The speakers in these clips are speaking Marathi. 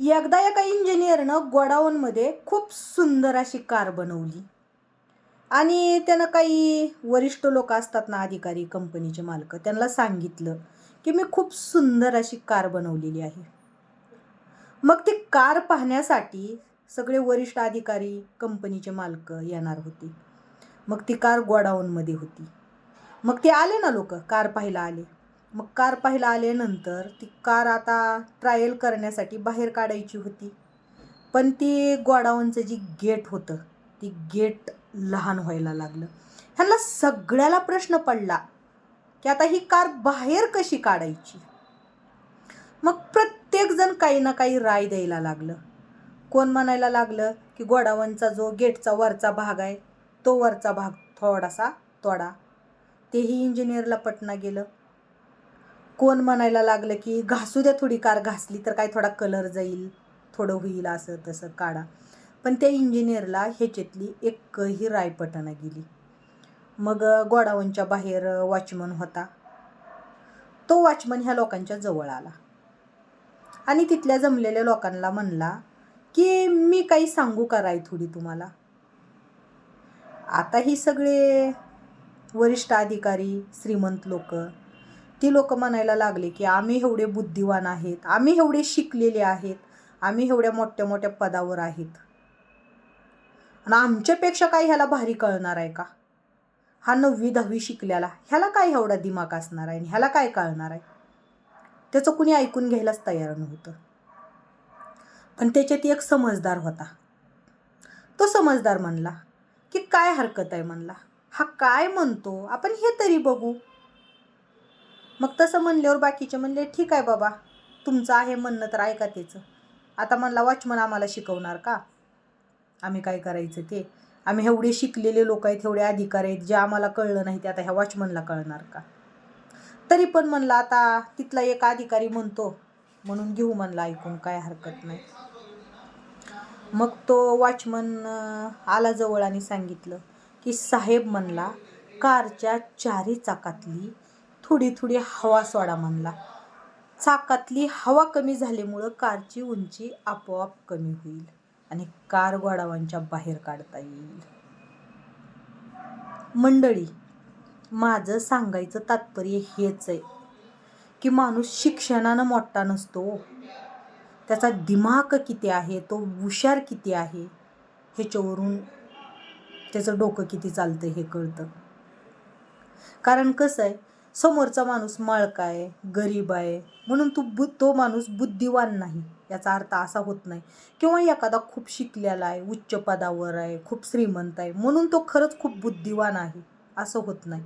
एकदा एका इंजिनियरनं गोडाऊनमध्ये खूप सुंदर अशी कार बनवली. आणि त्यानं काही वरिष्ठ लोक असतात ना अधिकारी कंपनीचे मालक त्यांना सांगितलं की मी खूप सुंदर अशी कार बनवलेली आहे. मग ती कार पाहण्यासाठी सगळे वरिष्ठ अधिकारी कंपनीचे मालक येणार होते. मग ती कार गोडाऊनमध्ये होती. मग ते आले ना लोक कार पाहायला आले. मग कार पाहायला आल्यानंतर ती कार आता ट्रायल करण्यासाठी बाहेर काढायची होती. पण ती गोडाऊनचं जी गेट होतं ती गेट लहान व्हायला लागलं. ह्यांना सगळ्याला प्रश्न पडला की आता ही कार बाहेर कशी काढायची? मग प्रत्येकजण काही ना काही राय द्यायला लागलं. कोण म्हणायला लागलं की गोडावनचा जो गेटचा वरचा भाग आहे तो वरचा भाग थोडासा तोडा. तेही इंजिनियरला पटना गेलं. कोण म्हणायला लागलं की घासू द्या थोडी कार घासली तर काय थोडा कलर जाईल थोडं होईल असं तसं काढा. पण त्या इंजिनियरला ह्याच्यातली एकही रायपटना गेली. मग गोडाऊनच्या बाहेर वॉचमन होता. तो वॉचमन ह्या लोकांच्या जवळ आला. आणि तिथल्या जमलेल्या लोकांना म्हणला की मी काही सांगू का राय थोडी तुम्हाला? आता ही सगळे वरिष्ठ अधिकारी श्रीमंत लोक ती लोक म्हणायला लागले की आम्ही एवढे बुद्धिवान आहेत आम्ही एवढे शिकलेले आहेत आम्ही एवढ्या मोठ्या मोठ्या पदावर आहेत. आणि आमच्यापेक्षा काय ह्याला भारी कळणार आहे का? हा नववी दहावी शिकल्याला ह्याला काय एवढा दिमाग असणार आहे? आणि ह्याला काय कळणार आहे? त्याचं कुणी ऐकून घ्यायलाच तयार नव्हतं. पण त्याच्यात एक समजदार होता. तो समजदार म्हणला की काय हरकत आहे म्हणला? हा काय म्हणतो? आपण हे तरी बघू. मग तसं म्हणल्यावर बाकीचे म्हणले ठीक आहे बाबा तुमचं आहे म्हणणं तर ऐका त्याचं. आता म्हणला वॉचमन आम्हाला शिकवणार का? आम्ही काय करायचं ते? आम्ही एवढे शिकलेले लोक आहेत एवढे अधिकार आहेत जे आम्हाला कळलं नाही ते आता ह्या वॉचमनला कळणार का? तरी पण म्हणलं आता तिथला एक अधिकारी म्हणतो म्हणून घेऊ म्हणलं ऐकून काय हरकत नाही. मग तो वॉचमन आला जवळ आणि सांगितलं की साहेब म्हणला कारच्या चारी चाकातली थोडी थोडी हवा सोडा म्हणला. चाकातली हवा कमी झाल्यामुळं कारची उंची आपोआप कमी होईल आणि कार गोडावांच्या बाहेर काढता येईल. मंडळी माझं सांगायचं तात्पर्य हेच आहे की माणूस शिक्षणानं मोठा नसतो. त्याचा दिमाग किती आहे तो हुशार किती आहे ह्याच्यावरून त्याचं डोकं किती चालतं हे कळतं. कारण कसं आहे समोरचा माणूस माळका आहे गरीब आहे म्हणून तू बु तो माणूस बुद्धिवान नाही याचा अर्थ असा होत नाही. किंवा एखादा खूप शिकलेला आहे उच्च पदावर आहे खूप श्रीमंत आहे म्हणून तो खरंच खूप बुद्धिवान आहे असं होत नाही.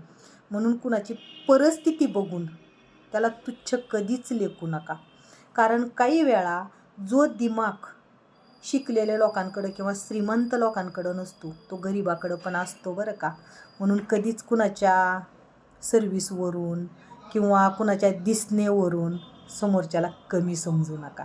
म्हणून कुणाची परिस्थिती बघून त्याला तुच्छ कधीच लेखू नका. कारण काही वेळा जो दिमाग शिकलेल्या लोकांकडं किंवा श्रीमंत लोकांकडं नसतो तो गरिबाकडं पण असतो बरं का. म्हणून कधीच कुणाच्या सर्विसवरून किंवा कुणाच्या दिसणेवरून समोरच्याला कमी समजू नका.